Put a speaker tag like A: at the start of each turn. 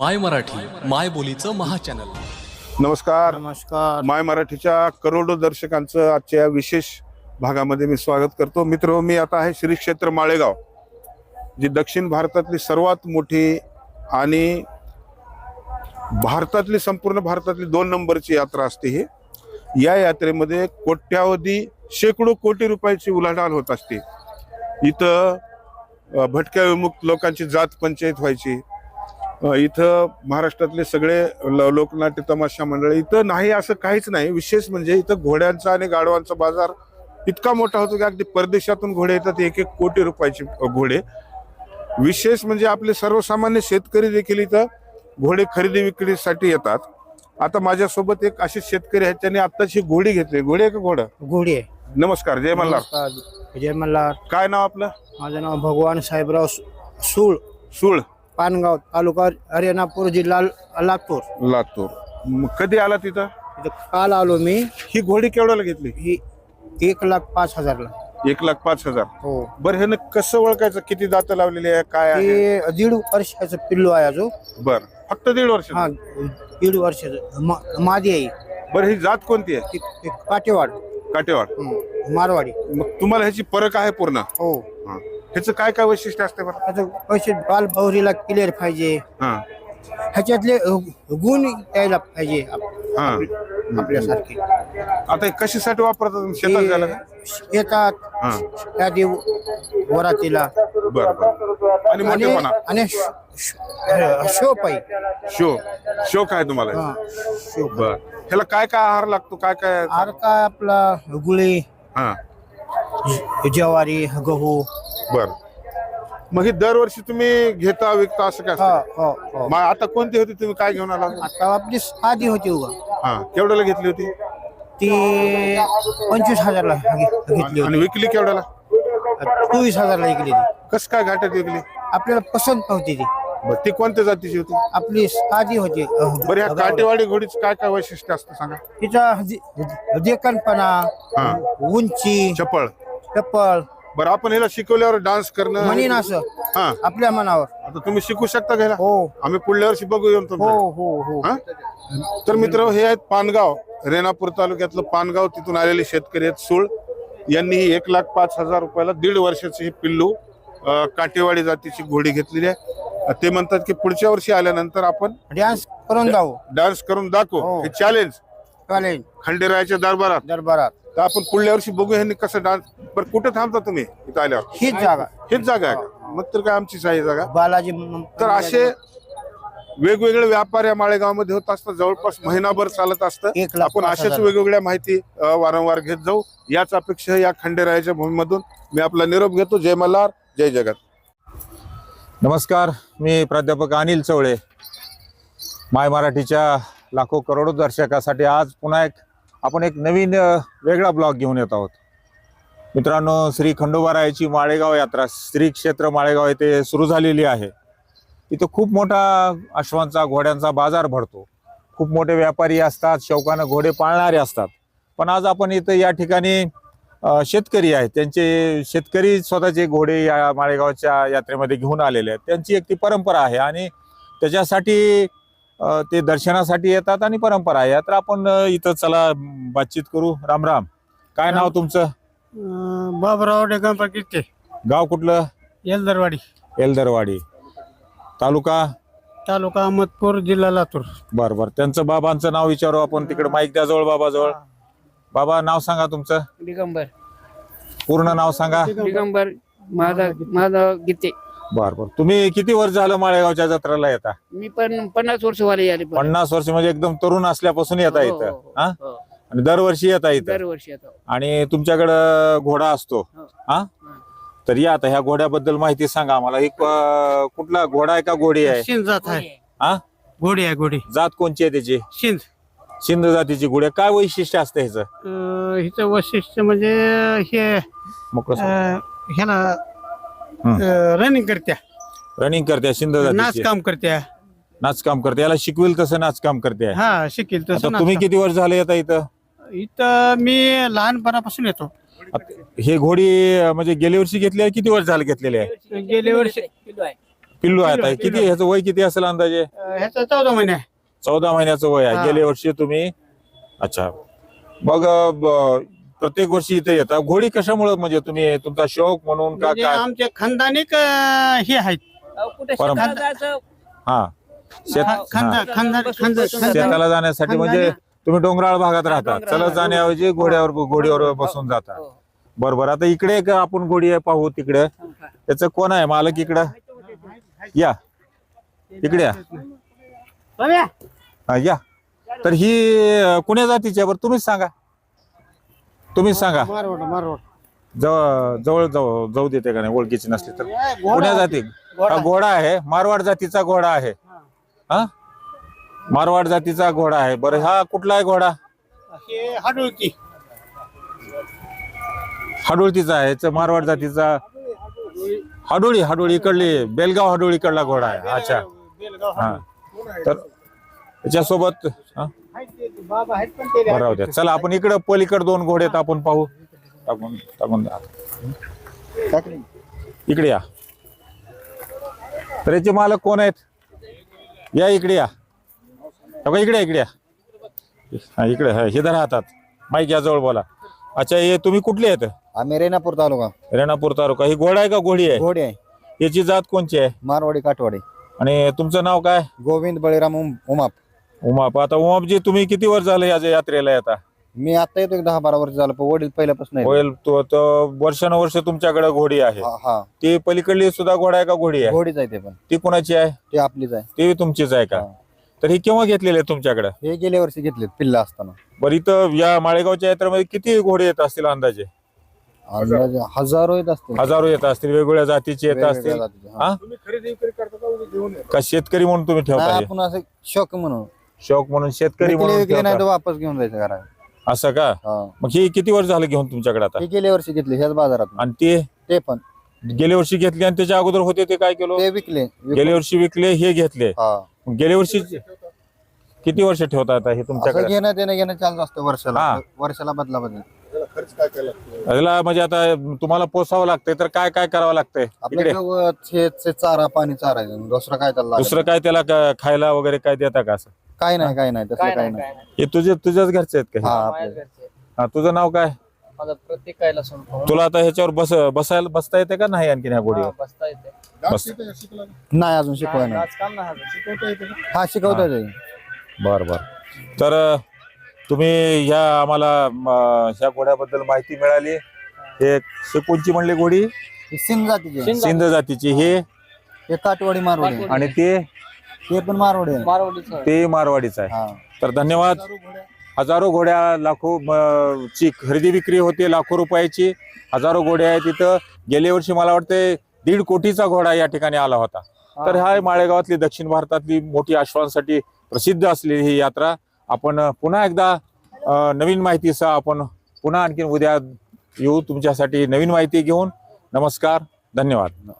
A: माय मराठी माय बोलीचं महाचॅनल.
B: नमस्कार.
C: नमस्कार.
B: माय मराठीच्या करोडो दर्शकांचं आजच्या या विशेष भागामध्ये मी स्वागत करतो. मित्र मी आता आहे श्री क्षेत्र माळेगाव जी दक्षिण भारतातली सर्वात मोठी आणि भारतातली संपूर्ण भारतातली दोन नंबरची यात्रा असते ही. या यात्रेमध्ये कोट्यावधी शेकडो कोटी रुपयाची उलाढाल होत असते. इथं भटक्या विमुक्त लोकांची जात पंचायत व्हायची. इथं महाराष्ट्रातले सगळे ल- लोकनाट्य तमाशा मंडळ इथं नाही असं काहीच नाही. विशेष म्हणजे इथं घोड्यांचा आणि गाढवांचा बाजार इतका मोठा होतो की अगदी परदेशातून घोडे येतात एक एक कोटी रुपयाचे घोडे. विशेष म्हणजे आपले सर्वसामान्य शेतकरी देखील इथं घोडे खरेदी विक्रीसाठी येतात. आता माझ्यासोबत एक असे शेतकरी आहेत त्यांनी आत्ताच ही घोडी घेतली. घोडी आहे का घोडा?
C: घोडी आहे.
B: नमस्कार जय मल्हार.
C: जय मल्हार.
B: काय नाव आपलं?
C: माझं नाव भगवान साहेबराव सूळ.
B: सुळ.
C: पानगाव तालुका हरियाणापूर जिल्हा लातूर.
B: लातूर. मग कधी आला तिथं?
C: इथं काल आलो मी.
B: ही घोडी केवढ्याला घेतली?
C: ही एक लाख पाच हजारला.
B: एक लाख पाच हजार.
C: हो.
B: बरं ह्यानं कसं ओळखायचं? किती दात लावलेली आहे? काय आहे?
C: हे दीड वर्षाचं पिल्लू आहे अजून.
B: बर. फक्त दीड वर्ष.
C: हा दीड वर्षाचं मा- मादी आहे
B: बरं ही जात कोणती आहे?
C: ती- ती काटेवाड.
B: काटेवाड.
C: हं, मारवाडी.
B: मग तुम्हाला ह्याची परक आहे पूर्ण?
C: हो.
B: हा. ह्याचं काय काय वैशिष्ट्य असते बरं?
C: आता पैसे बाल भौरीला क्लिअर पाहिजे.
B: हा.
C: ह्याच्यातले अ, गुण यायला पाहिजे आप-
B: हा.
C: आपल्यासारखे.
B: आता हे कशासाठी वापरतात? शेतात जायला का?
C: ते येतात
B: हा.
C: त्या देव वरातीला.
B: बर बर. आणि
C: आणि
B: मोठेपणा?
C: आणि श- श- शोप आहे
B: शो शो काय तुम्हाला?
C: हा, शोप.
B: बर. ह्याला काय काय आहार लागतो? काय काय?
C: आर काय आपला? गुळी
B: हा.
C: ज्वारी गहू.
B: बर. मग ही दरवर्षी तुम्ही घेता विकता असं काय
C: हो
B: असतं?
C: हो हो
B: मग आता कोणती होती तुम्ही? काय घेऊन आला?
C: आता आपली साधी होती उगा.
B: हा केवढ्याला घेतली होती?
C: ती पंचवीस हजारला घे- घेतली
B: आणि विकली केवढ्याला?
C: होती चोवीस हजारला विकली ती
B: कस काय घाट्यात विकली?
C: आपल्याला पसंत नव्हती ती.
B: बर ती कोणत्या जातीची होती?
C: आपली साधी होती
B: बरं या
C: गावरान.
B: काटेवाडी घोडीच काय काय वैशिष्ट्य असतं सांगा?
C: तिचा दे-
B: हा.
C: उंची
B: चपळ.
C: चप्पल
B: बरं आपण ह्याला शिकवल्यावर डान्स करणं
C: म्हणीन असं.
B: हा.
C: आपल्या मनावर.
B: आता तुम्ही शिकू शकता घ्यायला
C: हो.
B: आम्ही पुढल्या वर्षी बघू येऊन
C: हो
B: तुमचं.
C: हो हो
B: हा? तर मित्र हे आहेत पानगाव. रेणापूर तालुक्यातलं पानगाव तिथून आलेले शेतकरी आहेत सूळ. यांनी ही एक लाख पाच हजार रुपयाला दीड वर्षाची ही पिल्लू अं, काटेवाडी जातीची घोडी घेतलेली आहे. ते म्हणतात की पुढच्या वर्षी आल्यानंतर आपण
C: डान्स करून जाऊ.
B: डान्स करून दाखवू.
C: हो.
B: हे चॅलेंज
C: चालेल
B: खंडेरायाच्या दरबारात.
C: दरबारात.
B: तर आपण पुढल्या वर्षी बघू ह्यांनी कसं डान्स बरं कुठे थांबता तुम्ही इथं आल्यावर?
C: हीच जागा.
B: हेच जागा आहे का? मग तर काय आमचीच आहे जागा?
C: बालाजी म-
B: तर असे वेगवेगळे व्यापार या माळेगावमध्ये होत असतात. जवळपास महिनाभर चालत असतं.
C: एक लाख
B: आपण
C: पाच
B: अशाच
C: हजार.
B: वेगवेगळ्या माहिती अ, वारंवार घेत जाऊ. याच अपेक्षा या खंडेरायाच्या भूमीमधून मी आपला निरोप घेतो. जय मल्हार जय जगत.
D: नमस्कार. मी प्राध्यापक अनिल चवळे. माय मराठीच्या लाखो करोडो दर्शकासाठी आज पुन्हा एक आपण एक नवीन वेगळा ब्लॉग घेऊन येत आहोत. मित्रांनो श्री खंडोबारायाची माळेगाव यात्रा श्री क्षेत्र माळेगाव येथे सुरू झालेली आहे. इथं खूप मोठा अश्वांचा घोड्यांचा बाजार भरतो. खूप मोठे व्यापारी असतात शौकानं घोडे पाळणारे असतात. पण आज आपण इथं या ठिकाणी शेतकरी आहेत. त्यांचे शेतकरी स्वतःचे घोडे या माळेगावच्या यात्रेमध्ये घेऊन आलेले आहेत. त्यांची एक ती परंपरा आहे आणि त्याच्यासाठी ते दर्शनासाठी येतात आणि परंपरा आहे. तर आपण इथं चला बातचीत करू. राम राम. काय नाव तुमचं?
E: बाबराव डेगंपर किट्टे
D: गाव कुठलं?
E: येलदरवाडी
D: एलदरवाडी. तालुका?
E: तालुका अहमदपूर जिल्हा लातूर.
D: बर बर. त्यांचं बाबांचं नाव विचारू आपण तिकडे. माईक द्या जवळ बाबा जवळ बाबा नाव सांगा तुमचं.
F: दिगंबर.
D: पूर्ण नाव सांगा.
F: दिगंबर माधव माधव गीते.
D: बर बर. तुम्ही किती वर्ष झालं माळेगावच्या जत्रेला येता?
F: मी पण पन्नास वर्ष वाले पण.
D: पन्नास वर्ष म्हणजे एकदम तरुण असल्यापासून येता
F: हो,
D: इथं
F: हो,
D: हा?
F: हो.
D: आणि दरवर्षी येता इथं?
F: दरवर्षी येतो.
D: आणि तुमच्याकडं घोडा असतो
F: हो.
D: हा? तर या आता ह्या घोड्याबद्दल माहिती सांगा आम्हाला. एक कुठला घोडा आहे का घोडी आहे?
E: शिंद जात आहे.
D: हा?
E: घोडी आहे घोडी.
D: जात कोणची आहे त्याची?
E: शिंद
D: सिंध जातीची घोडी आहे. काय वैशिष्ट्य असतं ह्याचं?
E: अं, हिचं वैशिष्ट्य म्हणजे हे
D: मग कसं
E: अं, ह्याला
D: हं.
E: रनिंग करत्या.
D: रनिंग करते सिंध
E: नाच
D: जातीची
E: काम करत्या.
D: नाच काम करते याला शिकवेल तसं नाच काम करते
E: हा शिकेल
D: आता
E: तसं
D: तुम्ही
E: नाच
D: किती वर्ष झाले येता इथं?
E: काम. इथं मी लहानपणापासून येतो.
D: आता हे घोडी अं, म्हणजे गेल्या वर्षी घेतली आहे किती वर्ष झाले घेतलेले आहे?
E: गेल्या वर्षी.
D: पिल्लू आहे.
E: पिल्लू
D: आता. किती
E: पिल्लू.
D: ह्याचं वय किती असेल अंदाजे?
E: अं, ह्याचा चौदा महिने आहे.
D: चौदा महिन्याचं वय आहे.
E: हा.
D: गेल्या वर्षी तुम्ही अच्छा. मग अ, ब- प्रत्येक वर्षी इथे येता घोडी कशामुळे म्हणजे तुम्ही तुमचा शौक म्हणून का
E: म्हणजे
D: काय?
E: आमचे खानदानिक अं, हे आहेत.
D: परम- हा. शेत हा.
E: खानदानी-
D: शेताला जाण्यासाठी म्हणजे तुम्ही डोंगराळ भागात राहता.
F: डोंगराळ
D: चलत
F: भागात.
D: जाण्याऐवजी घोड्यावर घोडीवर बसून जाता.
F: हो.
D: बरोबर. आता इकडे एक आपण घोडी आहे पाहू तिकडे. त्याचं कोण आहे? मालक इकडं? या. इकडे या. हा, या. तर ही अ, कुण्या जातीची आहे? बरं तुम्हीच सांगा. तुम्हीच सांगा.
E: मारवाड मारवाड.
D: जवळ जवळ जाऊ जाऊ देते का नाही? ओळखीची नसली तर. कुण्या जाती.
E: घोडा.
D: हा घोडा आहे. मारवाड जातीचा घोडा आहे. हा. मारवाड जातीचा घोडा आहे. बरं हा कुठला आहे घोडा?
E: हे हाडुळकी.
D: हाडोळतीचा आहे. मारवाड जातीचा हाडोळी हाडोळी इकडली. बेलगाव हाडोळी इकडला घोडा आहे. अच्छा.
E: बेलगाव
D: हा. तर त्याच्यासोबत हा?
E: बाबा आहेत पण ते
D: बरं राहू द्या. चला आपण इकडं पलीकडे दोन घोडे आहेत आपण पाहू. टाकून टाकून द्या. इकडे या. तर याचे मालक कोण आहेत? या इकडे या. हो का, इकडे या, इकडे या. हा इकडे हा इथं राहतात. माईक या जवळ बोला. अच्छा हे तुम्ही कुठले आहेत?
C: आम्ही रेणापूर तालुका.
D: रेणापूर तालुका. ही घोडा आहे का घोडी आहे?
C: घोडे आहे.
D: याची जात कोणची आहे?
C: मारवाडी काठवाडी.
D: आणि तुमचं नाव काय?
C: गोविंद बळीराम उम- उमाप.
D: उमाप आता उमापजी तुम्ही किती वर्ष झालं या यात्रेला येता
C: मी आता येतो एक दहा बारा वर्ष झालं पण वडील पहिल्यापासून आहेत.
D: होईल तो तो वर्षानुवर्ष तुमच्याकडे घोडी आहे.
C: हा हा.
D: ती पलीकडली सुद्धा घोडा आहे का घोडी आहे?
C: घोडीच आहे ते पण.
D: ती कुणाची आहे?
C: ते आपलीच आहे.
D: ती तुमचीच आहे का?
C: हा.
D: तर ही केव्हा घेतलेली आहे तुमच्याकडे?
C: हे गेल्या वर्षी घेतलेत पिल्ला असताना.
D: बरं इथं या माळेगावच्या यात्रेमध्ये किती घोडे येत असतील अंदाजे?
C: अंदाजे हजारो येत असतील.
D: हजारो येत असतील वेगवेगळ्या जातीचे येत
C: वेगवेगळ्या
D: असतील.
C: जातीचे, हा.
D: हा? का शेतकरी म्हणून तुम्ही ठेवता हे?
C: आपण असं शौक म्हणून.
D: शौक म्हणून शेतकरी
C: विकले
D: म्हणून
C: विकले नाही तर
D: ठेवता.
C: वापस घेऊन जायचं घरा
D: असं का? मग ही किती वर्ष झालं घेऊन तुमच्याकडे आता?
C: हे गेल्या वर्षी घेतले ह्याच बाजारात.
D: आणि ते?
C: ते पण.
D: गेल्या वर्षी घेतले आणि त्याच्या अगोदर होते ते काय केलो?
C: ते विकले
D: गेल्या वर्षी विकले हे घेतले.
C: हा.
D: मग गेल्या वर्षी किती वर्ष ठेवता आता हे
C: असं
D: तुमच्याकडे?
C: घेणं देणं घेणं चालू असतं वर्षाला.
D: हा.
C: वर्षाला बदला बदल.
D: म्हणजे आता तुम्हाला पोसावं लागतंय तर काय काय करावं लागतंय?
C: आपलं
D: इकडे.
C: गवत चारा पाणी चारायचं. दुसरं काय त्याला लागत
D: दुसरं काय त्याला का- खायला वगैरे काय देता का असं?
C: काय नाही काय नाही तसलं काय नाही
D: हे तुझे तुझ्याच घरचे आहेत का
C: हा?
D: हे?
C: आपलं.
D: हा तुझं नाव काय?
G: माझा प्रत्येक कायला
D: तुला आता ह्याच्यावर बस बसायला बसता येते का नाही आणखी ह्या गोडीवर?
G: बसता येते.
D: बस.
C: नाही अजून शिकवाय नाही
G: आज काम नाही हात.
C: हा शिकवता येते.
D: बर बर. तर अ, तुम्ही ह्या आम्हाला म, ह्या घोड्याबद्दल माहिती मिळाली. हे कोणची म्हणली घोडी?
C: ही सिंध जातीचे
D: सिंध जातीची. हे?
C: हे काटवाडी मारवाडी
D: आणि ते?
C: ते पण मारवाडी आहे.
G: मारवाडीचं
D: ते मारवाडीच आहे.
C: हा.
D: तर धन्यवाद. हजारो घोड्या लाखो म, ची खरेदी विक्री होते लाखो रुपयाची हजारो घोड्या आहेत तिथं. गेल्या वर्षी मला वाटते दीड कोटीचा घोडा या ठिकाणी आला होता. तर हा. माळेगावातली दक्षिण भारतातली मोठी आश्वांसाठी प्रसिद्ध असलेली ही यात्रा. आपण अ, पुन्हा एकदा अ, नवीन माहितीसह आपण पुन्हा आणखीन उद्या येऊ तुमच्यासाठी नवीन माहिती घेऊन. नमस्कार. धन्यवाद.